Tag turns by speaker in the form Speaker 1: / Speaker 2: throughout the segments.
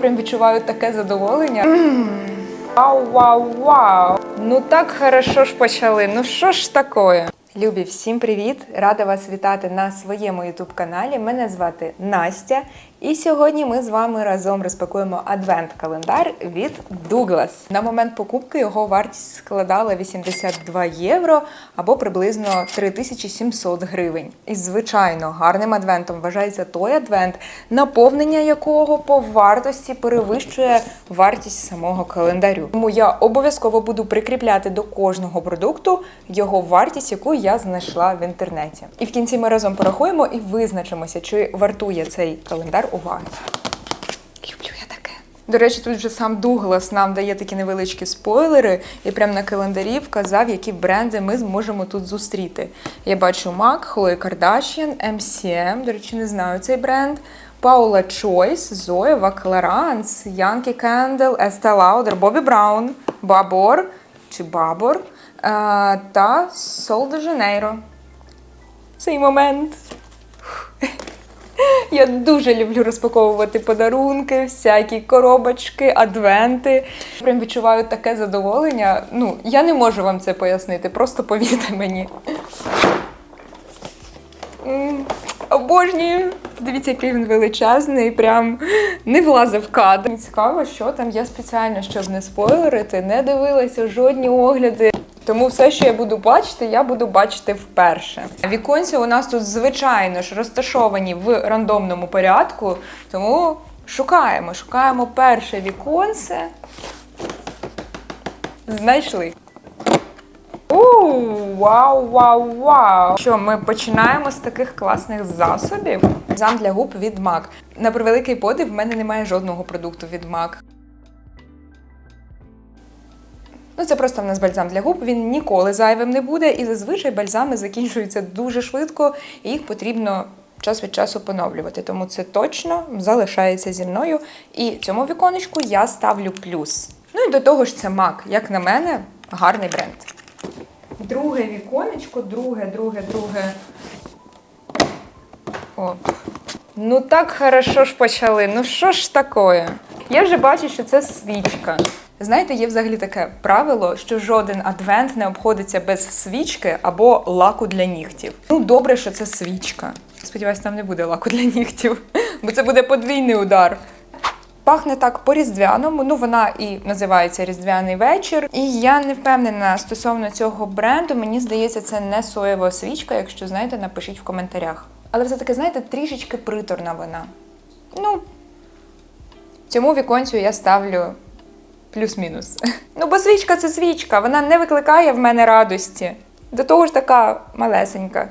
Speaker 1: Прям відчуваю таке задоволення. Вау, вау, вау! Ну так хорошо ж почали. Ну що ж такое? Любі, всім привіт! Рада вас вітати на своєму youtube каналі. Мене звати Настя. І сьогодні ми з вами разом розпакуємо адвент-календар від Douglas. На момент покупки його вартість складала 82 євро або приблизно 3700 гривень. І, звичайно, гарним адвентом вважається той адвент, наповнення якого по вартості перевищує вартість самого календарю. Тому я обов'язково буду прикріпляти до кожного продукту його вартість, яку я знайшла в інтернеті. І в кінці ми разом порахуємо і визначимося, чи вартує цей календар уваги. Люблю я таке. До речі, тут вже сам Дуглас нам дає такі невеличкі спойлери, і прямо на календарі вказав, які бренди ми зможемо тут зустріти. Я бачу MAC, Khloe Kardashian, MCM, до речі, не знаю цей бренд. Paula Choice, Zoe, Clarins, Yankee Candle, Estee Lauder, Bobbi Brown, Babor чи Babor е, та de Janeiro. Цей момент. Я дуже люблю розпаковувати подарунки, всякі коробочки, адвенти. Прям відчуваю таке задоволення. Ну, я не можу вам це пояснити, просто повірте мені. Обожнюю. Дивіться, який він величезний, прям не влазив в кадр. Мені Цікаво, що там я спеціально, щоб не спойлерити, не дивилася жодні огляди. Тому все, що я буду бачити, я буду бачити вперше. Віконці у нас тут, звичайно ж, розташовані в рандомному порядку, тому шукаємо, шукаємо перше віконце. Знайшли. Ууу, вау, вау, вау! Що ми починаємо з таких класних засобів? Зам для губ від MAC. На превеликий подив, в мене немає жодного продукту від MAC. Ну, це просто в нас бальзам для губ. Він ніколи зайвим не буде, і зазвичай бальзами закінчуються дуже швидко, і їх потрібно час від часу поновлювати. Тому це точно залишається зі мною. І цьому віконечку я ставлю плюс. Ну і до того ж, це MAC, як на мене, гарний бренд. Друге віконечко, друге, друге, друге. О. Ну так хорошо ж почали. Ну що ж такое? Я вже бачу, що це свічка. Знаєте, є взагалі таке правило, що жоден адвент не обходиться без свічки або лаку для нігтів. Ну, добре, що це свічка. Сподіваюсь, там не буде лаку для нігтів, бо це буде подвійний удар. Пахне так по-різдвяному, ну вона і називається Різдвяний вечір. І я не впевнена стосовно цього бренду. Мені здається, це не соєва свічка. Якщо знаєте, напишіть в коментарях. Але все-таки, знаєте, трішечки приторна вона. Ну, цьому віконцю я ставлю плюс-мінус. Ну, бо свічка це свічка, вона не викликає в мене радості. До того ж така малесенька.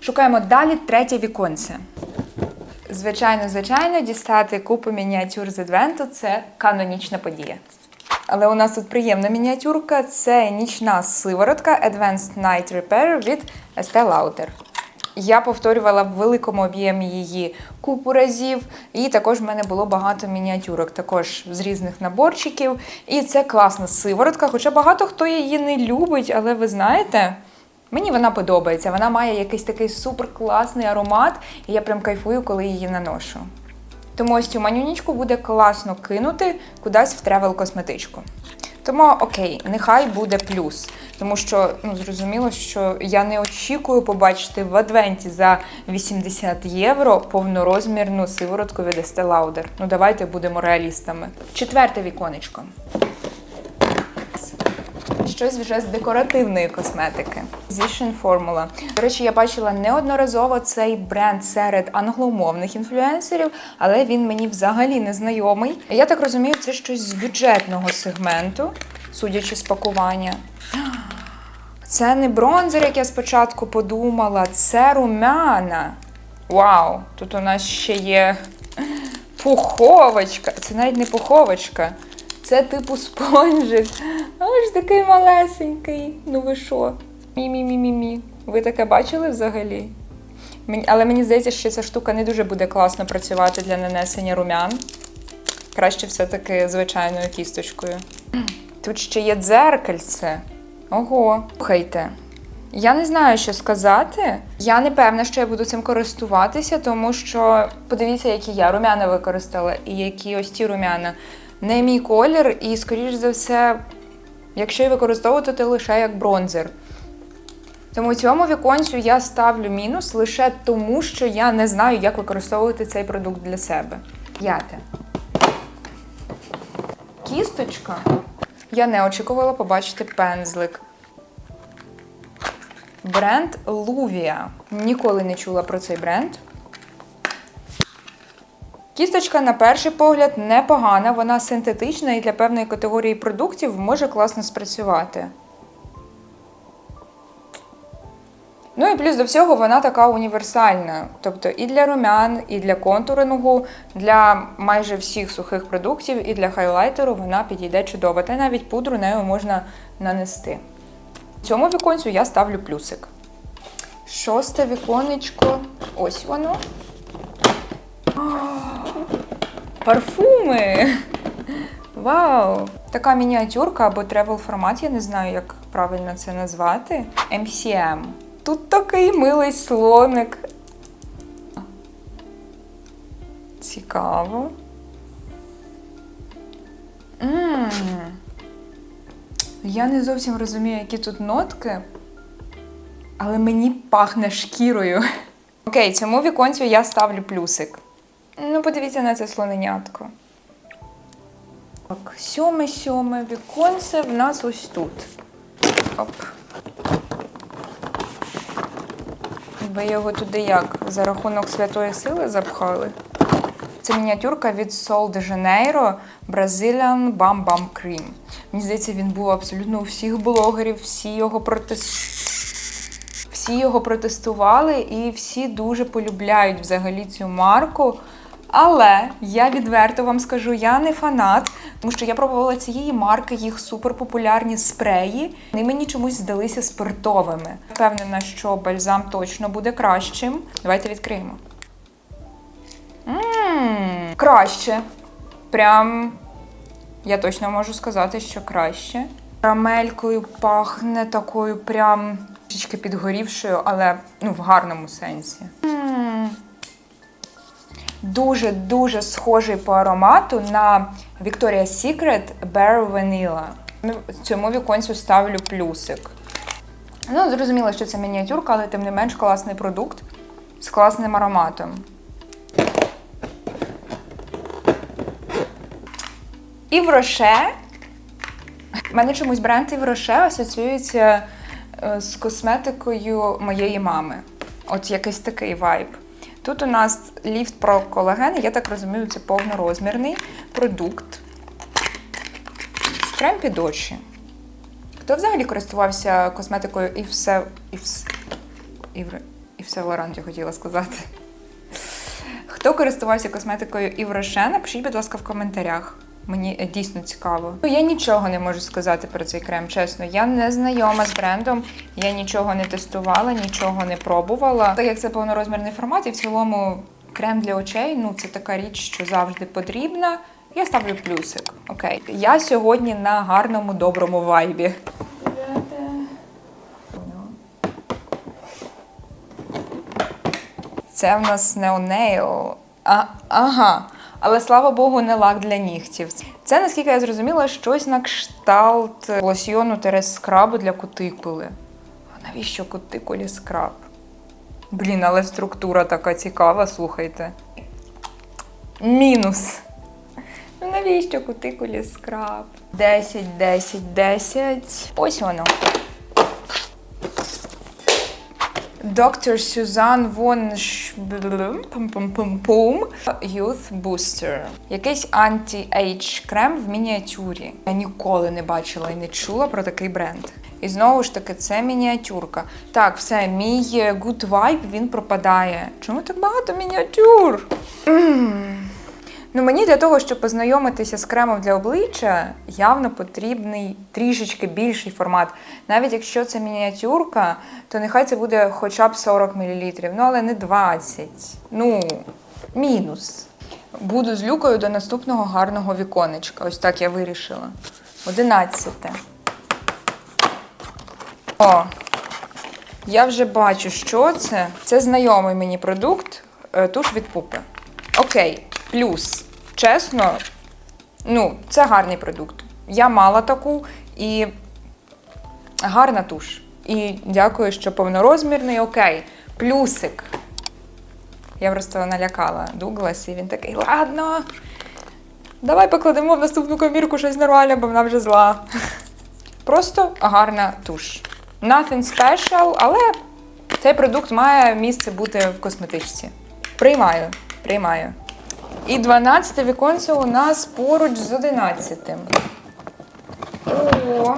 Speaker 1: Шукаємо далі третє віконце. Звичайно, звичайно, дістати купу мініатюр з адвенту це канонічна подія. Але у нас тут приємна мініатюрка це нічна сиворотка Advanced Night Repair від Estee Lauder. Я повторювала в великому об'ємі її купу разів, і також в мене було багато мініатюрок, також з різних наборчиків. І це класна сиворотка, хоча багато хто її не любить, але ви знаєте, мені вона подобається. Вона має якийсь такий суперкласний аромат, і я прям кайфую, коли її наношу. Тому ось цю манюнічку буде класно кинути кудись в тревел косметичку. Тому окей, нехай буде плюс. Тому що ну, зрозуміло, що я не очікую побачити в адвенті за 80 євро повнорозмірну сиворотку від Estee Lauder. Ну давайте будемо реалістами. Четверте віконечко. Щось вже з декоративної косметики. Position Formula. До речі, я бачила неодноразово цей бренд серед англомовних інфлюенсерів, але він мені взагалі не знайомий. Я так розумію, це щось з бюджетного сегменту, судячи з пакування. Це не бронзер, як я спочатку подумала, це румяна. Вау! Тут у нас ще є пуховочка. Це навіть не пуховочка. Це типу спонжик. Ось такий малесенький. Ну ви що? Мі-мі-мі-мі-мі. Ви таке бачили взагалі? Але мені здається, що ця штука не дуже буде класно працювати для нанесення румян. Краще все-таки звичайною кісточкою. Тут ще є дзеркальце. Ого. Слухайте. Я не знаю, що сказати. Я не певна, що я буду цим користуватися, тому що подивіться, які я румяна використала, і які ось ті румяна. Не мій колір, і, скоріш за все, якщо і використовувати, то лише як бронзер. Тому цьому віконцю я ставлю мінус лише тому, що я не знаю, як використовувати цей продукт для себе. П'яте. Кісточка. Я не очікувала побачити пензлик. Бренд Luvia. Ніколи не чула про цей бренд. Кісточка, на перший погляд, непогана, вона синтетична і для певної категорії продуктів може класно спрацювати. Ну і плюс до всього вона така універсальна. Тобто і для румян, і для контурингу, для майже всіх сухих продуктів, і для хайлайтеру вона підійде чудово. Та навіть пудру нею можна нанести. Цьому віконцю я ставлю плюсик. Шосте віконечко. Ось воно. Парфуми! Вау! Така мініатюрка або тревел формат, я не знаю, як правильно це назвати. MCM. Тут такий милий слоник. Цікаво. Ммм. Я не зовсім розумію, які тут нотки, але мені пахне шкірою. Окей, цьому віконцю я ставлю плюсик. Ну, подивіться на це слоненятко. Так, сьоме сьоме віконце в нас ось тут. Оп. Ви його туди як? За рахунок святої сили запхали? Це мініатюрка від Sol de Janeiro Brazilian Bam Bam Cream. Мені здається, він був абсолютно у всіх блогерів, всі його протес... всі його протестували і всі дуже полюбляють взагалі цю марку. Але я відверто вам скажу, я не фанат, тому що я пробувала цієї марки їх суперпопулярні спреї. Вони мені чомусь здалися спиртовими. Впевнена, що бальзам точно буде кращим. Давайте відкриємо. Ммм, краще. Прям я точно можу сказати, що краще. Карамелькою пахне такою прям трішки підгорівшою, але ну, в гарному сенсі. Дуже-дуже схожий по аромату на Victoria's Secret Bare Vanilla. Ну, Цьому віконцю ставлю плюсик. Ну, зрозуміло, що це мініатюрка, але тим не менш класний продукт з класним ароматом. І в Роше. У мене чомусь бренд Ів Роше асоціюється е, з косметикою моєї мами. От якийсь такий вайб. Тут у нас ліфт про колаген, я так розумію, це повнорозмірний продукт. Крем під очі. Хто взагалі користувався косметикою і все. І все. І, все Лорант, я хотіла сказати. Хто користувався косметикою і в напишіть, будь ласка, в коментарях. Мені е, дійсно цікаво. Ну, Я нічого не можу сказати про цей крем, чесно. Я не знайома з брендом, я нічого не тестувала, нічого не пробувала. Так як це повнорозмірний формат, і в цілому крем для очей ну це така річ, що завжди потрібна. Я ставлю плюсик. Окей. Я сьогодні на гарному, доброму вайбі. Це в нас неонейл. А, ага. Але слава Богу, не лак для нігтів. Це, наскільки я зрозуміла, щось на кшталт лосьйону терес скрабу для кутикули. А навіщо кутикулі скраб? Блін, але структура така цікава, слухайте. Мінус. Ну навіщо кутикулі скраб? 10, 10, 10. Ось воно. Доктор Сюзан Вон Пум Youth Booster. Якийсь анті-ейдж крем в мініатюрі. Я ніколи не бачила і не чула про такий бренд. І знову ж таки, це мініатюрка. Так, все, мій good vibe, він пропадає. Чому так багато мініатюр? Ну, мені для того, щоб познайомитися з кремом для обличчя, явно потрібний трішечки більший формат. Навіть якщо це мініатюрка, то нехай це буде хоча б 40 мл. Ну, але не 20. Ну, мінус. Буду з люкою до наступного гарного віконечка. Ось так я вирішила. 11. О, Я вже бачу, що це. Це знайомий мені продукт, е, туш від пупи. Окей, плюс. Чесно, ну, це гарний продукт. Я мала таку і гарна туш. І дякую, що повнорозмірний, окей. Плюсик. Я просто налякала Дуглас, і він такий, ладно. Давай покладемо в наступну комірку щось нормальне, бо вона вже зла. Просто гарна туш. Nothing special, але цей продукт має місце бути в косметичці. Приймаю, приймаю. І 12 віконце у нас поруч з 11. О,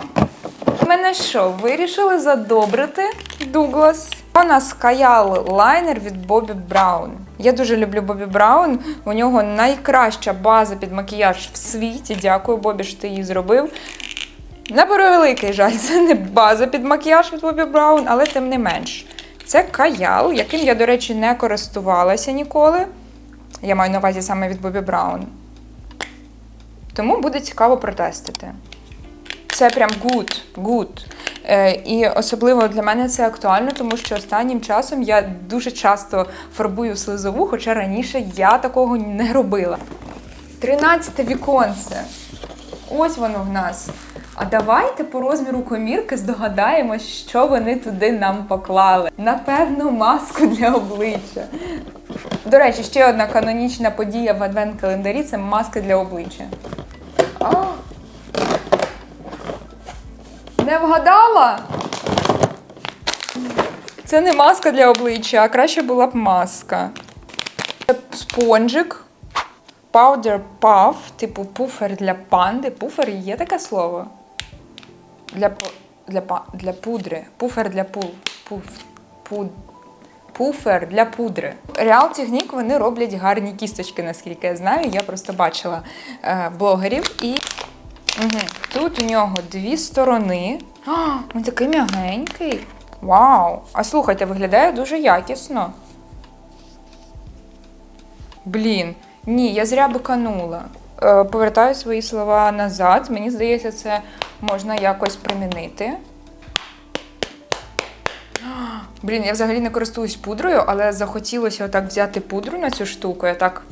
Speaker 1: мене що, вирішили задобрити Дуглас? У нас каял лайнер від Бобі Браун. Я дуже люблю Бобі Браун. У нього найкраща база під макіяж в світі. Дякую, Бобі, що ти її зробив. На превеликий жаль, це не база під макіяж від Бобі Браун, але тим не менш. Це каял, яким я, до речі, не користувалася ніколи. Я маю на увазі саме від Бобі Браун. Тому буде цікаво протестити. Це прям good, good. Е, і особливо для мене це актуально, тому що останнім часом я дуже часто фарбую слизову, хоча раніше я такого не робила. Тринадцяте віконце. Ось воно в нас. А давайте по розміру комірки здогадаємось, що вони туди нам поклали. Напевно, маску для обличчя. До речі, ще одна канонічна подія в адвент-календарі це маска для обличчя. А! Не вгадала? Це не маска для обличчя, а краще була б маска. Це спонжик. Powder puff, типу пуфер для панди. Пуфер є таке слово? Для, для, для пудри. Пуфер для пу, пуф, пуд, пуфер для пудри. Реал Технік вони роблять гарні кісточки, наскільки я знаю. Я просто бачила е, блогерів. І угу. тут у нього дві сторони. А, він такий м'ягенький. Вау! А слухайте, виглядає дуже якісно. Блін, ні, я зря биканула. Е, повертаю свої слова назад. Мені здається, це можна якось примінити. Блін, я взагалі не користуюсь пудрою, але захотілося отак взяти пудру на цю штуку і так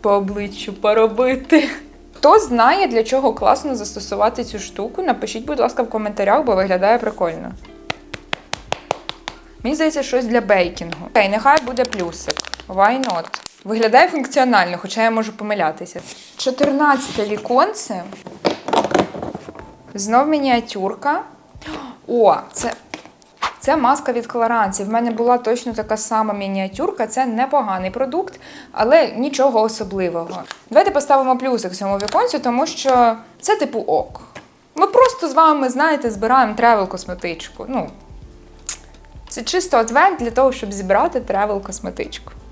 Speaker 1: по обличчю поробити. Хто знає, для чого класно застосувати цю штуку, напишіть, будь ласка, в коментарях, бо виглядає прикольно. Мені здається, щось для бейкінгу. Окей, нехай буде плюсик. Why not? Виглядає функціонально, хоча я можу помилятися. 14 віконце. Знов мініатюрка. О, це, це маска від Кларанці. В мене була точно така сама мініатюрка. Це непоганий продукт, але нічого особливого. Давайте поставимо плюсик цьому віконцю, тому що це типу ок. Ми просто з вами, знаєте, збираємо тревел косметичку. Ну, це чисто адвент для того, щоб зібрати тревел косметичку. Ну,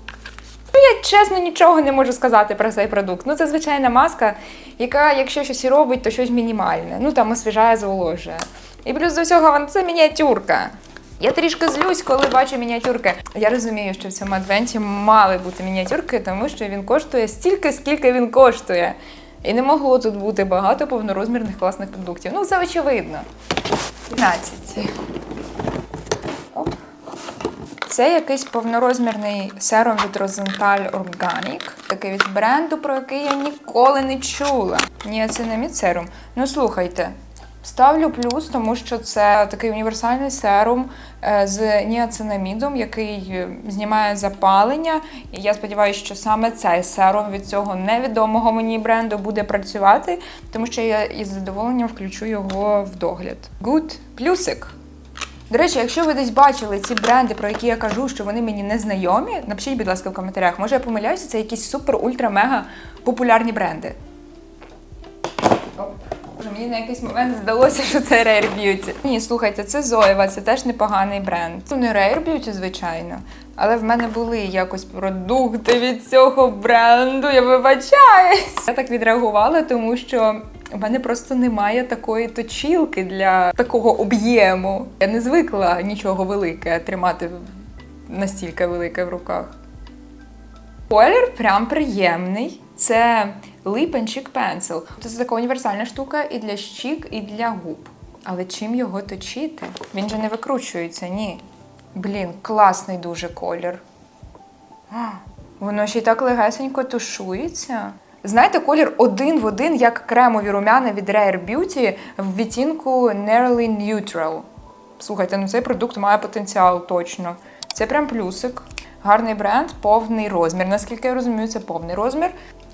Speaker 1: я чесно нічого не можу сказати про цей продукт. Ну, це звичайна маска, яка, якщо щось і робить, то щось мінімальне. Ну там освіжає, зволожує. І плюс до всього це мініатюрка. Я трішки злюсь, коли бачу мініатюрки. Я розумію, що в цьому адвенті мали бути мініатюрки, тому що він коштує стільки, скільки він коштує. І не могло тут бути багато повнорозмірних класних продуктів. Ну, це очевидно. 15. Це якийсь повнорозмірний серум від Rosenthal Organic, такий від бренду, про який я ніколи не чула. Ні, це не мій серум. Ну слухайте. Ставлю плюс, тому що це такий універсальний серум е, з ніацинамідом, який е, знімає запалення. І я сподіваюся, що саме цей серум від цього невідомого мені бренду буде працювати, тому що я із задоволенням включу його в догляд. Good. Плюсик. До речі, якщо ви десь бачили ці бренди, про які я кажу, що вони мені не знайомі, напишіть, будь ласка, в коментарях. Може я помиляюся, це якісь супер ультра мега популярні бренди. Боже, Мені на якийсь момент здалося, що це Rare Beauty. Ні, слухайте, це Зоєва, це теж непоганий бренд. Ну, не Rare Beauty, звичайно. Але в мене були якось продукти від цього бренду, я вибачаюсь. Я так відреагувала, тому що у мене просто немає такої точілки для такого об'єму. Я не звикла нічого велике тримати настільки велике в руках. Колір прям приємний. Це Lip and Cheek Pencil. Це така універсальна штука і для щік, і для губ. Але чим його точити? Він же не викручується, ні. Блін, класний дуже колір. Воно ще й так легесенько тушується. Знаєте, колір один в один, як кремові румяна від Rare Beauty в відтінку Nearly Neutral. Слухайте, ну цей продукт має потенціал точно. Це прям плюсик. Гарний бренд, повний розмір. Наскільки я розумію, це повний розмір.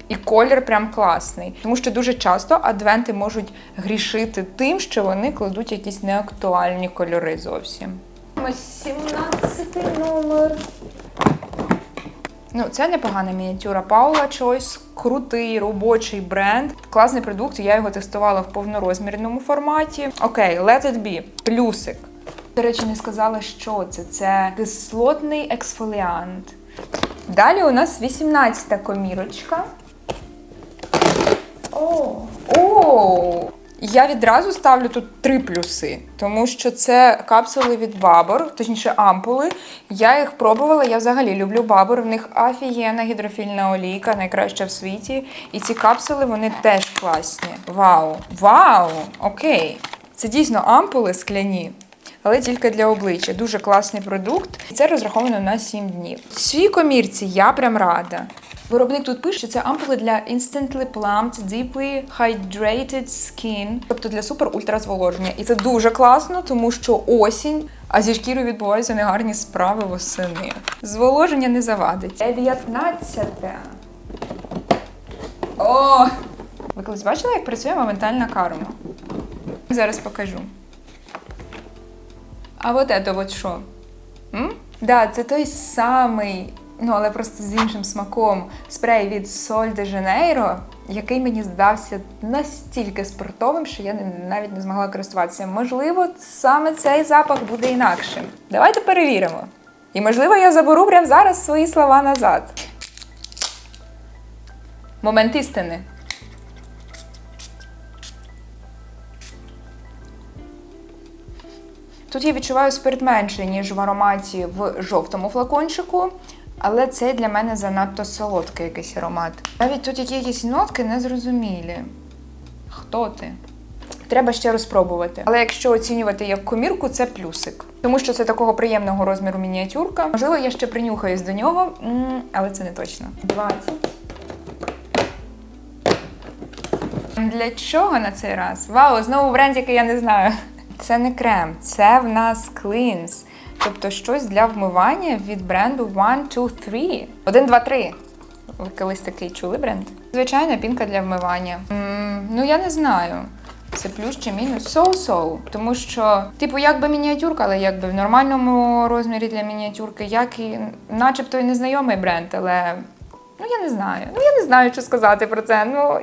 Speaker 1: І колір прям класний. Тому що дуже часто адвенти можуть грішити тим, що вони кладуть якісь неактуальні кольори зовсім. 17 номер. Ну, це непогана мініатюра. Paula Choice крутий робочий бренд. Класний продукт. Я його тестувала в повнорозмірному форматі. Окей, let it be. Плюсик. До речі, не сказала, що це. Це кислотний ексфоліант. Далі у нас 18-та комірочка. О, о! Я відразу ставлю тут три плюси, тому що це капсули від Бабор, точніше ампули. Я їх пробувала. Я взагалі люблю Бабор. В них офігенна гідрофільна олійка, найкраща в світі. І ці капсули вони теж класні. Вау! Вау! Окей. Це дійсно ампули скляні. Але тільки для обличчя. Дуже класний продукт. І це розраховано на 7 днів. Цій комірці я прям рада. Виробник тут пише, що це ампули для instantly plumped, deeply hydrated skin, тобто для супер ультразволоження. І це дуже класно, тому що осінь, а зі шкірою відбуваються негарні справи восени. Зволоження не завадить. 19. О! Ви колись бачили, як працює моментальна карма? Зараз покажу. А от это от що? М? Да, це той самий, ну але просто з іншим смаком спрей від Sol de Janeiro, який мені здався настільки спиртовим, що я навіть не змогла користуватися. Можливо, саме цей запах буде інакшим. Давайте перевіримо. І можливо, я заберу прямо зараз свої слова назад. Момент істини. Тут я відчуваю спирт менше, ніж в ароматі в жовтому флакончику, але цей для мене занадто солодкий якийсь аромат. Навіть тут які якісь нотки незрозумілі. Хто ти? Треба ще розпробувати. Але якщо оцінювати як комірку, це плюсик. Тому що це такого приємного розміру мініатюрка. Можливо, я ще принюхаюсь до нього, але це не точно. 20. Для чого на цей раз? Вау, знову бренд, який я не знаю. Це не крем, це в нас клинс. Тобто щось для вмивання від бренду One, Two, Three. 1, 2, 3. Ви колись такий чули бренд? Звичайна пінка для вмивання. М, ну я не знаю. Це плюс чи мінус соу-соу. Тому що, типу, якби мініатюрка, але якби в нормальному розмірі для мініатюрки, як і начебто і незнайомий бренд, але ну я не знаю. Ну я не знаю, що сказати про це. Ну.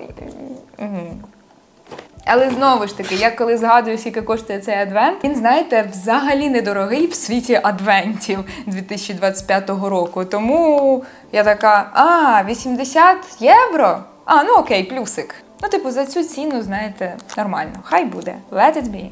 Speaker 1: Але знову ж таки, я коли згадую, скільки коштує цей адвент, він, знаєте, взагалі недорогий в світі адвентів 2025 року. Тому я така, а, 80 євро? А, ну окей, плюсик. Ну, типу, за цю ціну, знаєте, нормально. Хай буде. Let it be.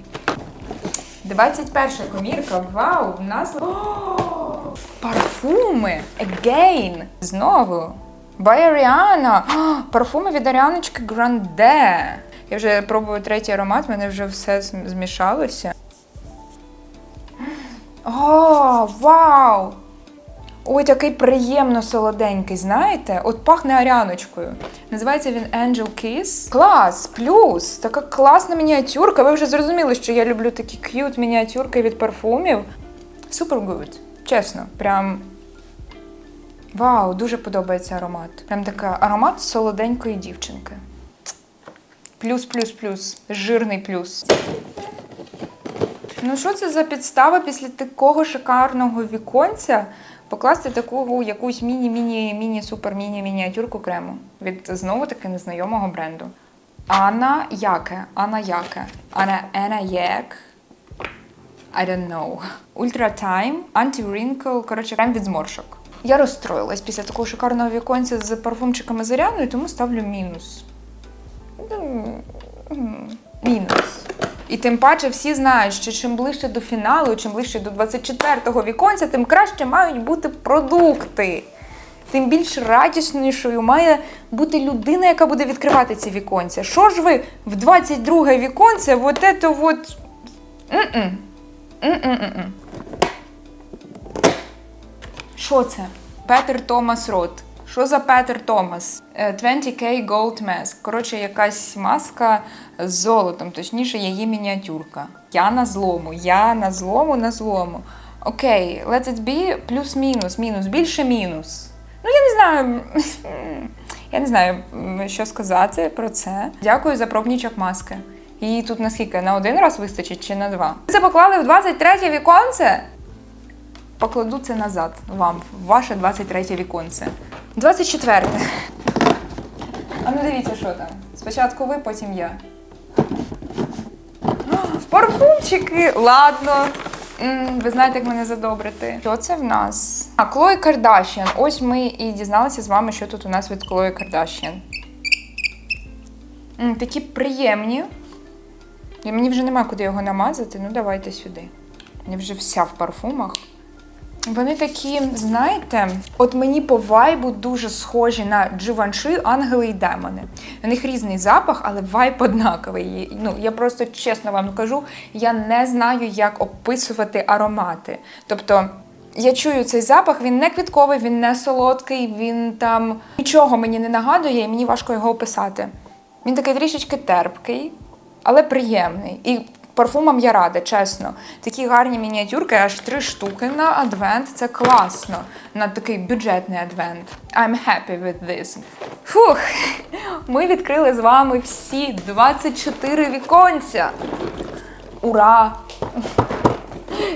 Speaker 1: 21 комірка. Вау, в нас О, парфуми. Again. Знову. By Парфуми від Аріаночки Гранде. Я вже пробую третій аромат, в мене вже все змішалося. О, вау! Ой, такий приємно солоденький, знаєте? От пахне аряночкою. Називається він Angel Kiss. Клас, плюс! Така класна мініатюрка. Ви вже зрозуміли, що я люблю такі к'ют мініатюрки від парфумів. Super good. Чесно, прям. Вау, дуже подобається аромат. Прям така аромат солоденької дівчинки. Плюс, плюс, плюс. Жирний плюс. Ну, що це за підстава після такого шикарного віконця покласти таку якусь міні-міні-міні-супер-міні-мініатюрку крему від знову таки незнайомого бренду. Анна Яке. Анна Яке. Анна Ена Як. I don't know. Ultra Time, Anti-Wrinkle, коротше, крем від зморшок. Я розстроїлась після такого шикарного віконця з парфумчиками Зоряною, тому ставлю мінус. М, Мінус. І тим паче всі знають, що чим ближче до фіналу, чим ближче до 24-го віконця, тим краще мають бути продукти. Тим більш радіснішою має бути людина, яка буде відкривати ці віконця. Що ж ви в 22-е віконце, от ето от М-м. М-м-м-м. Що це? Петер Томас Рот. Що за Петер Томас? Е, 20K Gold Mask. Коротше, якась маска з золотом, точніше, її мініатюрка. Я на злому, я на злому, на злому. Окей, let it be плюс-мінус, мінус, більше мінус. Ну, я не знаю. Я не знаю, що сказати про це. Дякую за пробнічок маски. Її тут наскільки? На один раз вистачить чи на два? Це поклали в 23 віконце? Покладу це назад вам, в ваше 23 віконце. 24. А ну дивіться, що там. Спочатку ви, потім я. Парфумчики! Ладно. Ви знаєте, як мене задобрити. Що це в нас? А, Клої Кардашіан. Ось ми і дізналися з вами, що тут у нас від Клої Кардашіан. М, Такі приємні. І мені вже немає куди його намазати. Ну, давайте сюди. Я вже вся в парфумах. Вони такі, знаєте, от мені по вайбу дуже схожі на Givenchy ангели і демони. У них різний запах, але вайб однаковий. Ну, я просто чесно вам кажу, я не знаю, як описувати аромати. Тобто. Я чую цей запах, він не квітковий, він не солодкий, він там нічого мені не нагадує, і мені важко його описати. Він такий трішечки терпкий, але приємний. І парфумам я рада, чесно. Такі гарні мініатюрки, аж три штуки на адвент. Це класно. На такий бюджетний адвент. I'm happy with this. Фух, ми відкрили з вами всі 24 віконця. Ура!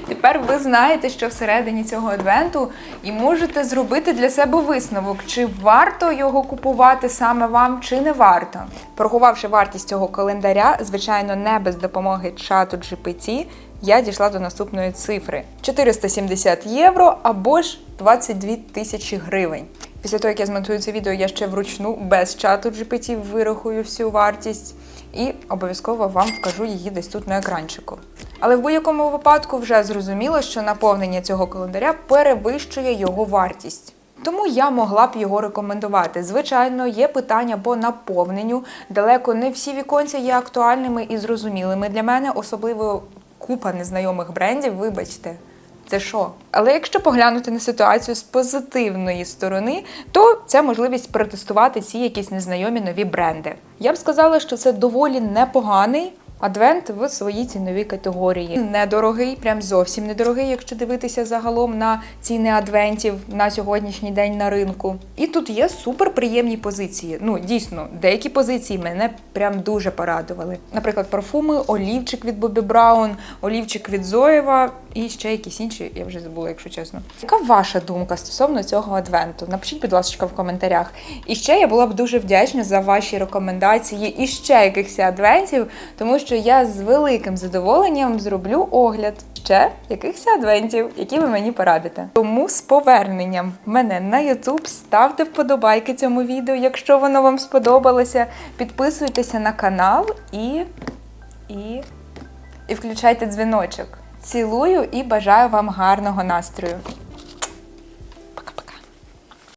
Speaker 1: Тепер ви знаєте, що всередині цього адвенту, і можете зробити для себе висновок, чи варто його купувати саме вам, чи не варто. Порахувавши вартість цього календаря, звичайно, не без допомоги чату GPT, я дійшла до наступної цифри: 470 євро або ж 22 тисячі гривень. Після того, як я змонтую це відео, я ще вручну без чату GPT вирахую всю вартість і обов'язково вам вкажу її десь тут на екранчику. Але в будь-якому випадку вже зрозуміло, що наповнення цього календаря перевищує його вартість. Тому я могла б його рекомендувати. Звичайно, є питання по наповненню. Далеко не всі віконця є актуальними і зрозумілими для мене, особливо купа незнайомих брендів, вибачте. Це що? Але якщо поглянути на ситуацію з позитивної сторони, то це можливість протестувати ці якісь незнайомі нові бренди. Я б сказала, що це доволі непоганий. Адвент в своїй ціновій категорії. Недорогий, прям зовсім недорогий, якщо дивитися загалом на ціни адвентів на сьогоднішній день на ринку. І тут є суперприємні позиції. Ну, дійсно, деякі позиції мене прям дуже порадували. Наприклад, парфуми, олівчик від Бобі Браун, олівчик від Зоєва і ще якісь інші, я вже забула, якщо чесно. Яка ваша думка стосовно цього адвенту? Напишіть, будь ласка, в коментарях. І ще я була б дуже вдячна за ваші рекомендації і ще якихось адвентів, тому що я з великим задоволенням зроблю огляд ще якихось адвентів, які ви мені порадите. Тому з поверненням мене на YouTube ставте вподобайки цьому відео, якщо воно вам сподобалося. Підписуйтеся на канал і. і. і включайте дзвіночок. Цілую і бажаю вам гарного настрою.